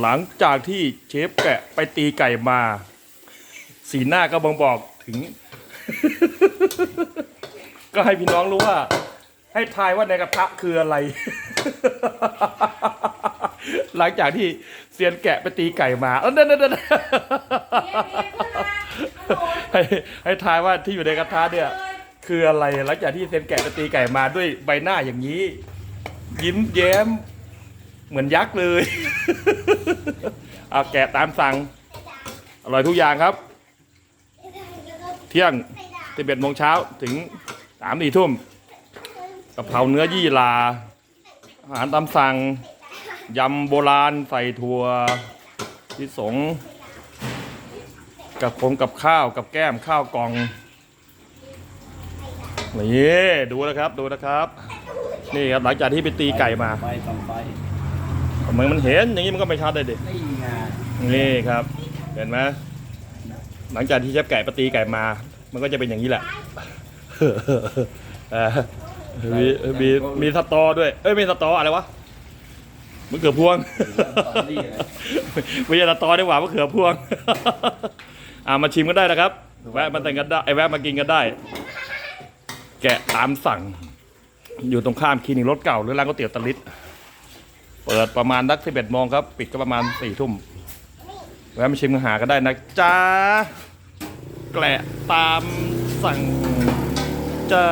หลังจากที่เชฟแกะไปตีไก่มา สีหน้าก็บ่งบอกถึง ก็ให้พี่น้องรู้ว่า ให้ทายว่าในกระทะคืออะไร หลังจากที่เซียนแกะไปตีไก่มาเออเนั่นนั่นให้ให้ทายว่าที่อยู่ในกระทะเนี่ย คืออะไรหลังจากที่เซียนแกะไปตีไก่มาด้วยใบหน้าอย่างนี้ ยิ้มแย้มเหมือนยักษ์เลย เอาแกะตามสั่ง อร่อยทุกอย่างครับ เที่ยงสิบเอ็ดโมงเช้าถึงสามสี่ทุ่มกะเพราเนื้อยี่ลา อาหารตามสั่ง ยำโบราณใส่ถั่วที่สง กับผมกับข้าวกับแก้มข้าวกล่องนี่ดูนะครับดูนะครับ นี่ครับหลังจากที่ไปตีไก่มา ไปต่อไป ทำไมมันเห็นอย่างนี้มันก็ไม่ชัดเลยดินี่ไงนี่ครับ เห็นไหมหลังจากที่เชฟไก่ปตีไก่มา มันก็จะเป็นอย่างนี้แหละเออมีมีมีสตอด้วย เอ้ยมีสตออะไรวะมะเขือพวงตอนนี้เลยไม่ใช่สตอดีกว่ามะเขือพวง อ่ามาชิมกันได้นะครับ แวะมาแต่งกันได้ไอ้ยแวะมากินกันได้ แกะตามสั่ง อยู่ตรงข้ามคลินิกรถเก่าหรือร้านก๋วยเตี๋ยวตะลิด เปิดประมาณนักสิบเอ็ดโมงครับ ปิดก็ประมาณสี่ทุ่มแวะมาชิมกันหาก็ได้นะจ้าแกละตามสั่งจ้า